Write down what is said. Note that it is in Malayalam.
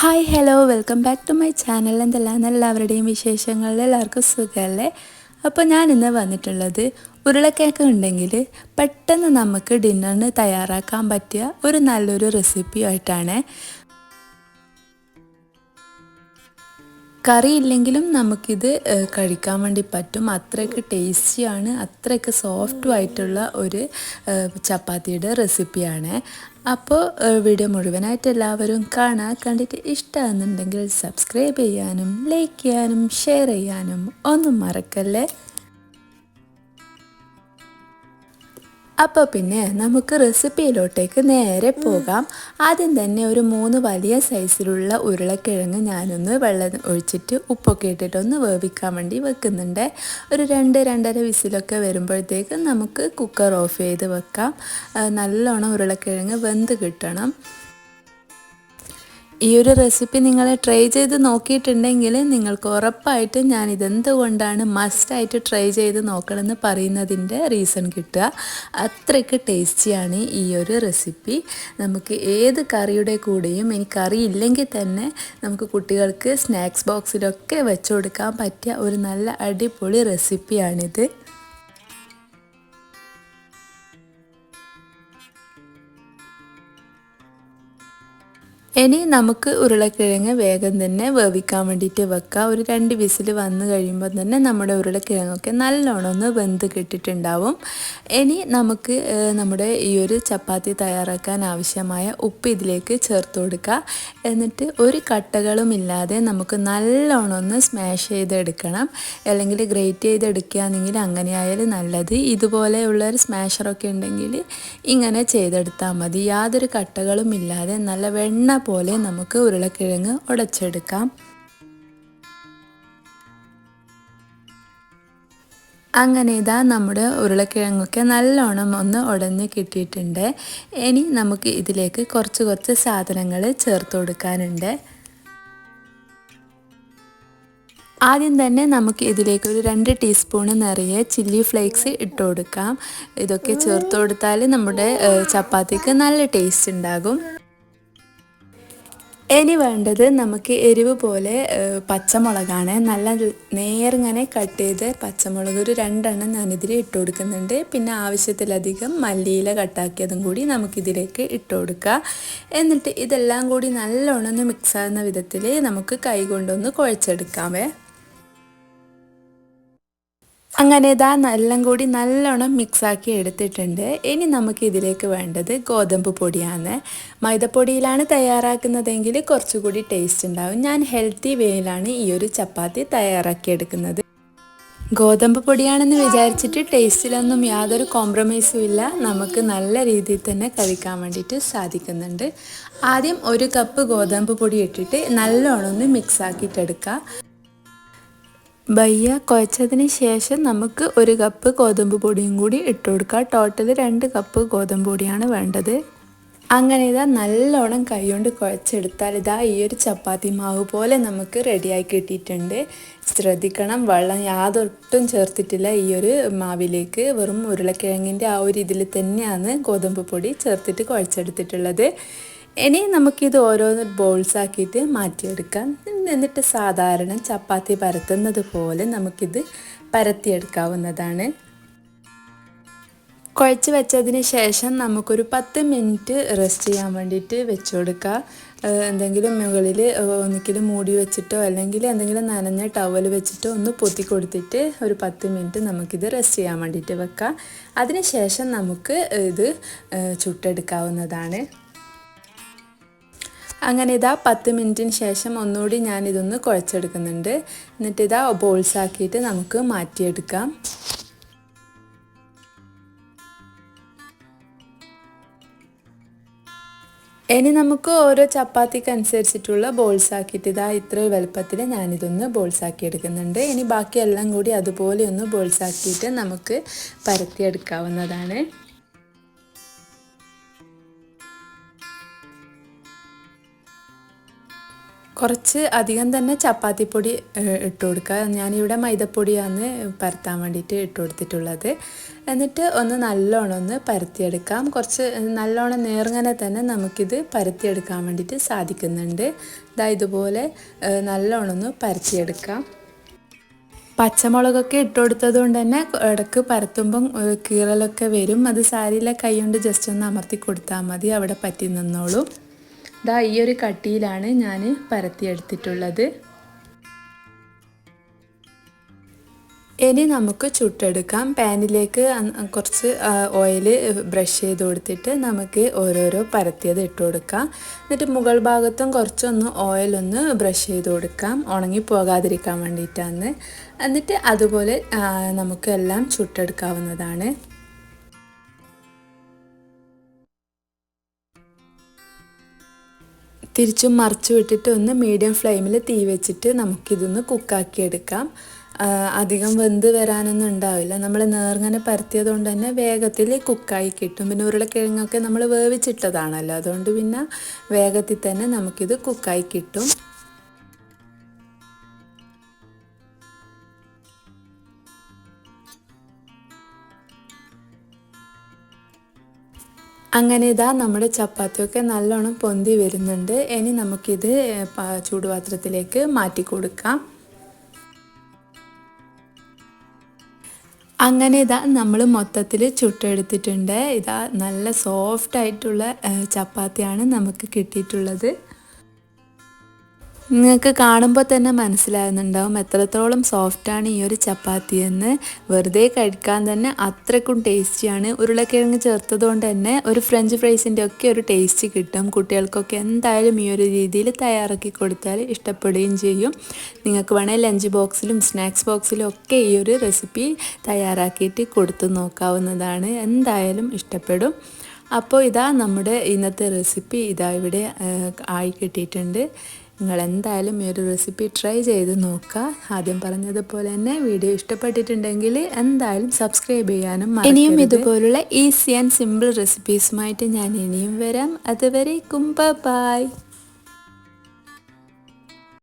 Hi hello welcome back to my channel എന്തെല്ലാം എല്ലാവരുടെയും വിശേഷങ്ങളിൽ എല്ലാവർക്കും സുഖമല്ലേ? അപ്പോൾ ഞാൻ ഇന്ന് വന്നിട്ടുള്ളത് ഉരുളക്കിഴക്ക് ഉണ്ടെങ്കിൽ പെട്ടെന്ന് നമുക്ക് ഡിന്നറിന് തയ്യാറാക്കാൻ പറ്റിയ ഒരു നല്ലൊരു റെസിപ്പിയായിട്ടാണ്. കറി ഇല്ലെങ്കിലും നമുക്കിത് കഴിക്കാൻ വേണ്ടി പറ്റും. അത്രയ്ക്ക് ടേസ്റ്റിയാണ് അത്രയ്ക്ക് സോഫ്റ്റുമായിട്ടുള്ള ഒരു ചപ്പാത്തിയുടെ റെസിപ്പിയാണ്. അപ്പോൾ വീഡിയോ മുഴുവനായിട്ട് എല്ലാവരും കാണാൻ കണ്ടിട്ട് ഇഷ്ടമാണെന്നുണ്ടെങ്കിൽ സബ്സ്ക്രൈബ് ചെയ്യാനും ലൈക്ക് ചെയ്യാനും ഷെയർ ചെയ്യാനും ഒന്നും മറക്കല്ലേ? അപ്പോൾ പിന്നെ നമുക്ക് റെസിപ്പിയിലോട്ടേക്ക് നേരെ പോകാം. ആദ്യം തന്നെ ഒരു മൂന്ന് വലിയ സൈസിലുള്ള ഉരുളക്കിഴങ്ങ് ഞാനൊന്ന് വെള്ളം ഒഴിച്ചിട്ട് ഉപ്പൊക്കെ ഇട്ടിട്ട് ഒന്ന് വേവിക്കാൻ വേണ്ടി വെക്കുന്നുണ്ട്. ഒരു രണ്ട് രണ്ടര വിസിലൊക്കെ വരുമ്പോഴത്തേക്ക് നമുക്ക് കുക്കർ ഓഫ് ചെയ്ത് വെക്കാം. നല്ലോണം ഉരുളക്കിഴങ്ങ് വെന്ത് കിട്ടണം. ഈ ഒരു റെസിപ്പി നിങ്ങൾ ട്രൈ ചെയ്ത് നോക്കിയിട്ടുണ്ടെങ്കിൽ നിങ്ങൾക്ക് ഉറപ്പായിട്ടും ഞാൻ ഇതെന്തുകൊണ്ടാണ് മസ്റ്റായിട്ട് ട്രൈ ചെയ്ത് നോക്കണമെന്ന് പറയുന്നതിന്റെ റീസൺ കിട്ടുക. അത്രയ്ക്ക് ടേസ്റ്റിയാണ് ഈ ഒരു റെസിപ്പി നമുക്ക് ഏത് കറിയുടെ കൂടെയും ഇനി കറി ഇല്ലെങ്കിൽ തന്നെ നമുക്ക് കുട്ടികൾക്ക് സ്നാക്സ് ബോക്സിലൊക്കെ വെച്ചു കൊടുക്കാൻ പറ്റിയ ഒരു നല്ല അടിപൊളി റെസിപ്പിയാണിത് ഇനി നമുക്ക് ഉരുളക്കിഴങ്ങ് വേഗം തന്നെ വേവിക്കാൻ വേണ്ടിയിട്ട് വെക്കാം. ഒരു രണ്ട് വിസിൽ വന്നു കഴിയുമ്പോൾ തന്നെ നമ്മുടെ ഉരുളക്കിഴങ്ങൊക്കെ നല്ലോണം ഒന്ന് വെന്ത് കിട്ടിയിട്ടുണ്ടാവും. ഇനി നമുക്ക് നമ്മുടെ ഈ ഒരു ചപ്പാത്തി തയ്യാറാക്കാൻ ആവശ്യമായ ഉപ്പ് ഇതിലേക്ക് ചേർത്ത് കൊടുക്കുക എന്നിട്ട് ഒരു കട്ടകളും ഇല്ലാതെ നമുക്ക് നല്ലോണം ഒന്ന് സ്മാഷ് ചെയ്തെടുക്കണം. അല്ലെങ്കിൽ ഗ്രേറ്റ് ചെയ്തെടുക്കുകയാണെങ്കിൽ അങ്ങനെ ആയാലും നല്ലത്. ഇതുപോലെയുള്ള ഒരു സ്മാഷറൊക്കെ ഉണ്ടെങ്കിൽ ഇങ്ങനെ ചെയ്തെടുത്താൽ മതി. യാതൊരു കട്ടകളും ഇല്ലാതെ നല്ല വെണ്ണ പോലെ നമുക്ക് ഉരുളക്കിഴങ്ങ് ഉടച്ചെടുക്കാം. അങ്ങനെ ഇതാ നമ്മുടെ ഉരുളക്കിഴങ്ങൊക്കെ നല്ലോണം ഒന്ന് ഉടഞ്ഞ് കിട്ടിയിട്ടുണ്ട്. ഇനി നമുക്ക് ഇതിലേക്ക് കുറച്ച് കുറച്ച് സാധനങ്ങൾ ചേർത്ത് കൊടുക്കാനുണ്ട്. ആദ്യം തന്നെ നമുക്ക് ഇതിലേക്ക് ഒരു രണ്ട് ടീസ്പൂണ് നിറയെ ചില്ലി ഫ്ലേക്സ് ഇട്ട് കൊടുക്കാം. ഇതൊക്കെ ചേർത്ത് കൊടുത്താൽ നമ്മുടെ ചപ്പാത്തിക്ക് നല്ല ടേസ്റ്റ് ഉണ്ടാകും. ഇനി വേണ്ടത് നമുക്ക് എരിവ് പോലെ പച്ചമുളകാണ്. നല്ല നേരിങ്ങനെ കട്ട് ചെയ്ത് പച്ചമുളക് ഒരു രണ്ടെണ്ണം ഞാനിതിൽ ഇട്ട് കൊടുക്കുന്നുണ്ട്. പിന്നെ ആവശ്യത്തിലധികം മല്ലിയില കട്ടാക്കിയതും കൂടി നമുക്കിതിലേക്ക് ഇട്ട് കൊടുക്കുക എന്നിട്ട് ഇതെല്ലാം കൂടി നല്ലോണം ഒന്ന് മിക്സ് ആകുന്ന വിധത്തിൽ നമുക്ക് കൈ കൊണ്ടൊന്ന് കുഴച്ചെടുക്കാമേ അങ്ങനെ ഇതാ എല്ലാം കൂടി നല്ലോണം മിക്സാക്കി എടുത്തിട്ടുണ്ട്. ഇനി നമുക്ക് ഇതിലേക്ക് വേണ്ടത് ഗോതമ്പ് പൊടിയാണ്. മൈദപ്പൊടിയിലാണ് തയ്യാറാക്കുന്നതെങ്കിൽ കുറച്ചുകൂടി ടേസ്റ്റ് ഉണ്ടാവും. ഞാൻ ഹെൽത്തി വേയിലാണ് ഈ ഒരു ചപ്പാത്തി തയ്യാറാക്കിയെടുക്കുന്നത് ഗോതമ്പ് പൊടിയാണെന്ന് വിചാരിച്ചിട്ട് ടേസ്റ്റിലൊന്നും യാതൊരു കോംപ്രമൈസും ഇല്ല. നമുക്ക് നല്ല രീതിയിൽ തന്നെ കഴിക്കാൻ വേണ്ടിയിട്ട് സാധിക്കുന്നുണ്ട്. ആദ്യം ഒരു കപ്പ് ഗോതമ്പ് പൊടി ഇട്ടിട്ട് നല്ലോണം ഒന്ന് മിക്സ് ആക്കിയിട്ടെടുക്കുക. ബയ്യ കുഴച്ചതിന് ശേഷം നമുക്ക് ഒരു കപ്പ് ഗോതമ്പ് പൊടിയും കൂടി ഇട്ട് കൊടുക്കുക ടോട്ടൽ രണ്ട് കപ്പ് ഗോതമ്പ് പൊടിയാണ് വേണ്ടത്. അങ്ങനെ ഇതാ നല്ലോണം കൈകൊണ്ട് കുഴച്ചെടുത്താൽ ഇതാ ഈ ഒരു ചപ്പാത്തി മാവ് പോലെ നമുക്ക് റെഡിയായി കിട്ടിയിട്ടുണ്ട്. ശ്രദ്ധിക്കണം വെള്ളം യാതൊട്ടും ചേർത്തിട്ടില്ല ഈ ഒരു മാവിലേക്ക്. വെറും ഉരുളക്കിഴങ്ങിന്റെ ആ ഒരു ഇതിൽ തന്നെയാണ് ഗോതമ്പ് പൊടി ചേർത്തിട്ട് കുഴച്ചെടുത്തിട്ടുള്ളത്. ഇനി നമുക്കിത് ഓരോന്ന് ബോൾസ് ആക്കിയിട്ട് മാറ്റിയെടുക്കാം. എന്നിട്ട് സാധാരണ ചപ്പാത്തി പരത്തുന്നത് പോലെ നമുക്കിത് പരത്തിയെടുക്കാവുന്നതാണ്. കുഴച്ച് വെച്ചതിന് ശേഷം നമുക്കൊരു പത്ത് മിനിറ്റ് റെസ്റ്റ് ചെയ്യാൻ വേണ്ടിയിട്ട് വെച്ച് കൊടുക്കുക എന്തെങ്കിലും മുകളിൽ ഒന്നിക്കലും മൂടി വെച്ചിട്ടോ അല്ലെങ്കിൽ എന്തെങ്കിലും നനഞ്ഞ ടവൽ വെച്ചിട്ടോ ഒന്ന് പൊത്തി കൊടുത്തിട്ട് ഒരു പത്ത് മിനിറ്റ് നമുക്കിത് റെസ്റ്റ് ചെയ്യാൻ വേണ്ടിയിട്ട് വെക്കാം. അതിന് ശേഷം നമുക്ക് ഇത് ചുട്ടെടുക്കാവുന്നതാണ്. അങ്ങനെ ഇതാ പത്ത് മിനിറ്റിന് ശേഷം ഒന്നുകൂടി ഞാനിതൊന്ന് കുഴച്ചെടുക്കുന്നുണ്ട്. എന്നിട്ട് ഇതാ ബോൾസ് ആക്കിയിട്ട് നമുക്ക് മാറ്റിയെടുക്കാം. ഇനി നമുക്ക് ഓരോ ചപ്പാത്തിക്ക് അനുസരിച്ചിട്ടുള്ള ബോൾസ് ആക്കിയിട്ട് ഇതാ ഇത്ര വലുപ്പത്തിൽ ഞാനിതൊന്ന് ബോൾസ് ആക്കി എടുക്കുന്നുണ്ട് ഇനി ബാക്കിയെല്ലാം കൂടി അതുപോലെ ഒന്ന് ബോൾസ് ആക്കിയിട്ട് നമുക്ക് പരത്തിയെടുക്കാവുന്നതാണ്. കുറച്ച് അധികം തന്നെ ചപ്പാത്തിപ്പൊടി ഇട്ട് കൊടുക്കുക. ഞാനിവിടെ മൈദപ്പൊടിയാണ് പരത്താൻ വേണ്ടിയിട്ട് ഇട്ട് കൊടുത്തിട്ടുള്ളത്. എന്നിട്ട് ഒന്ന് നല്ലോണം ഒന്ന് പരത്തിയെടുക്കാം. കുറച്ച് നല്ലോണം നേർങ്ങനെ തന്നെ നമുക്കിത് പരത്തിയെടുക്കാൻ വേണ്ടിയിട്ട് സാധിക്കുന്നുണ്ട്. ഇതാ ഇതുപോലെ നല്ലോണം ഒന്ന് പരത്തിയെടുക്കാം. പച്ചമുളകൊക്കെ ഇട്ട് കൊടുത്തത് കൊണ്ട് തന്നെ ഇടയ്ക്ക് പരത്തുമ്പം കീറലൊക്കെ വരും. അത് സാരിയിലെ കൈ കൊണ്ട് ജസ്റ്റ് ഒന്ന് അമർത്തി കൊടുത്താൽ മതി. അവിടെ പറ്റി നിന്നോളും. ദാ ഈ ഒരു കട്ടിയിലാണ് ഞാൻ പരത്തിയെടുത്തിട്ടുള്ളത് ഇനി നമുക്ക് ചുട്ടെടുക്കാം. പാനിലേക്ക് കുറച്ച് ഓയിൽ ബ്രഷ് ചെയ്ത് കൊടുത്തിട്ട് നമുക്ക് ഓരോരോ പരത്തിയത് ഇട്ട് കൊടുക്കാം. എന്നിട്ട് മുകൾ ഭാഗത്തും കുറച്ചൊന്ന് ഓയിലൊന്ന് ബ്രഷ് ചെയ്ത് കൊടുക്കാം. ഉണങ്ങി പോകാതിരിക്കാൻ വേണ്ടിയിട്ടാണ്. എന്നിട്ട് അതുപോലെ നമുക്കെല്ലാം ചുട്ടെടുക്കാവുന്നതാണ്. തിരിച്ചും മറിച്ചു വിട്ടിട്ട് ഒന്ന് മീഡിയം ഫ്ലെയിമിൽ തീ വെച്ചിട്ട് നമുക്കിതൊന്ന് കുക്കാക്കിയെടുക്കാം അധികം വെന്ത് വരാനൊന്നും ഉണ്ടാവില്ല. നമ്മൾ നേർങ്ങനെ പരത്തിയത് കൊണ്ട് തന്നെ വേഗത്തിൽ കുക്കായി കിട്ടും. പിന്നെ ഉരുളക്കിഴങ്ങൊക്കെ നമ്മൾ വേവിച്ചിട്ടതാണല്ലോ. അതുകൊണ്ട് പിന്നെ വേഗത്തിൽ തന്നെ നമുക്കിത് കുക്കായി കിട്ടും. അങ്ങനെ ഇതാ നമ്മുടെ ചപ്പാത്തിയൊക്കെ നല്ലോണം പൊന്തി വരുന്നുണ്ട്. ഇനി നമുക്കിത് ചൂടുപാത്രത്തിലേക്ക് മാറ്റി കൊടുക്കാം. അങ്ങനെ ഇതാ നമ്മൾ മൊത്തത്തിൽ ചുട്ടെടുത്തിട്ടുണ്ട്. ഇതാ നല്ല സോഫ്റ്റ് ആയിട്ടുള്ള ചപ്പാത്തിയാണ് നമുക്ക് കിട്ടിയിട്ടുള്ളത്. നിങ്ങൾക്ക് കാണുമ്പോൾ തന്നെ മനസ്സിലാകുന്നുണ്ടാവും എത്രത്തോളം സോഫ്റ്റാണ് ഈ ഒരു ചപ്പാത്തി എന്ന്. വെറുതെ കഴിക്കാൻ തന്നെ അത്രക്കും ടേസ്റ്റിയാണ് ഉരുളക്കിഴങ്ങ് ചേർത്തതുകൊണ്ട് തന്നെ ഒരു ഫ്രഞ്ച് ഫ്രൈസിന്റെ ഒക്കെ ഒരു ടേസ്റ്റ് കിട്ടും. കുട്ടികൾക്കൊക്കെ എന്തായാലും ഈ ഒരു രീതിയിൽ തയ്യാറാക്കി കൊടുത്താൽ ഇഷ്ടപ്പെടുകയും ചെയ്യും. നിങ്ങൾക്ക് വേണേൽ ലഞ്ച് ബോക്സിലും സ്നാക്സ് ബോക്സിലും ഒക്കെ ഈ ഒരു റെസിപ്പി തയ്യാറാക്കിയിട്ട് കൊടുത്തു നോക്കാവുന്നതാണ്. എന്തായാലും ഇഷ്ടപ്പെടും. അപ്പോൾ ഇതാ നമ്മുടെ ഇന്നത്തെ റെസിപ്പി ഇതാ ഇവിടെ ആയി കിട്ടിയിട്ടുണ്ട്. നിങ്ങൾ എന്തായാലും ഈ ഒരു റെസിപ്പി ട്രൈ ചെയ്ത് നോക്കുക. ആദ്യം പറഞ്ഞതുപോലെ തന്നെ വീഡിയോ ഇഷ്ടപ്പെട്ടിട്ടുണ്ടെങ്കിൽ എന്തായാലും സബ്സ്ക്രൈബ് ചെയ്യാനും ഇനിയും ഇതുപോലുള്ള ഈസി ആൻഡ് സിമ്പിൾ റെസിപ്പീസുമായിട്ട് ഞാൻ ഇനിയും വരാം. അതുവരെ കുമ്പ ബായ്